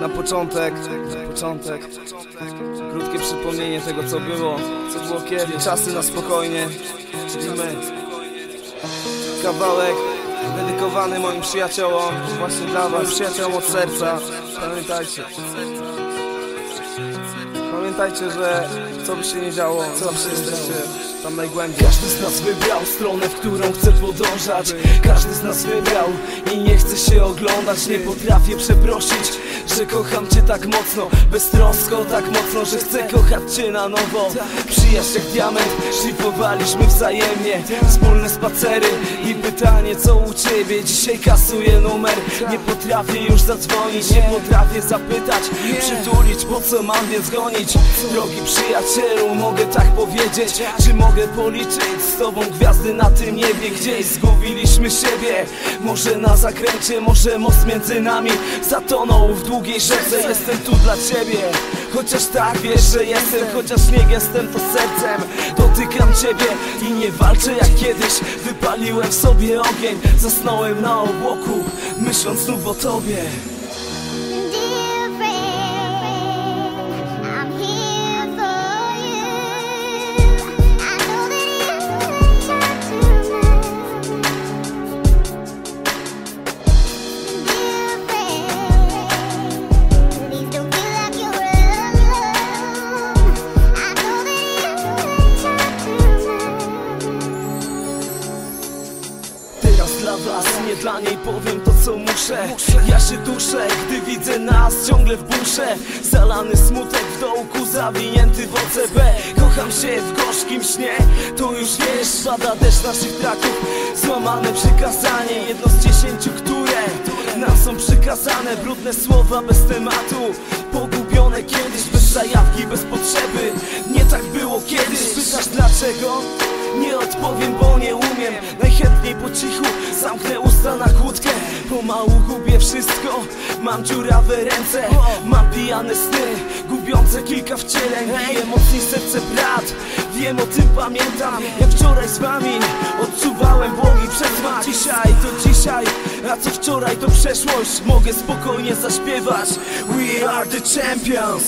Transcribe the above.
Na początek, początek Krótkie przypomnienie tego co było Co było kiedyś, czasy na spokojnie. Czyli my Kawałek dedykowany moim przyjaciołom Właśnie dla was, przyjaciołom od serca. Pamiętajcie. Pamiętajcie, że co by się nie działo Zawsze jesteście tam najgłębiej. Każdy z nas wybrał stronę, w którą chce podążać. Każdy z nas wybrał i nie chce się oglądać. Nie potrafię przeprosić, że kocham cię tak mocno? Beztrosko tak mocno, że chcę kochać cię na nowo. Przyjaźń jak diament, szlifowaliśmy wzajemnie. Wspólne spacery i pytanie co u ciebie? Dzisiaj kasuję numer, nie potrafię już zadzwonić Nie potrafię zapytać, przytulić, po co mam więc gonić? Drogi przyjacielu, mogę tak powiedzieć. Czy mogę policzyć z tobą gwiazdy na tym niebie? Gdzieś zgubiliśmy siebie. Może na zakręcie, może most między nami Zatonął w długiej rzece Jestem tu dla ciebie. Chociaż tak wiesz, że jestem Chociaż nie jestem to sercem. Dotykam ciebie i nie walczę jak kiedyś. Wypaliłem w sobie ogień Zasnąłem na obłoku Myśląc znów o tobie dla was, nie dla niej powiem to co muszę. Ja się duszę, gdy widzę nas ciągle w busze Zalany smutek w dołku, zawinięty w OCB Kocham się w gorzkim śnie, to już wiesz Pada deszcz naszych traków, złamane przykazanie Jedno z dziesięciu, które nam są przykazane. Brudne słowa bez tematu, pogubione kiedyś Bez zajawki, bez potrzeby, nie tak było kiedyś Pytasz dlaczego? Nie odpowiem, bo nie umiem. Najchętniej po cichu zamknę usta na kłódkę. Pomału gubię wszystko. Mam dziurawe ręce. Mam pijane sny Gubiące kilka wcieleń. Bije mocniej serce brat. Wiem o tym, pamiętam. Jak wczoraj z wami Odczuwałem błogi przesmak Dzisiaj to dzisiaj A co wczoraj to przeszłość. Mogę spokojnie zaśpiewać. We are the champions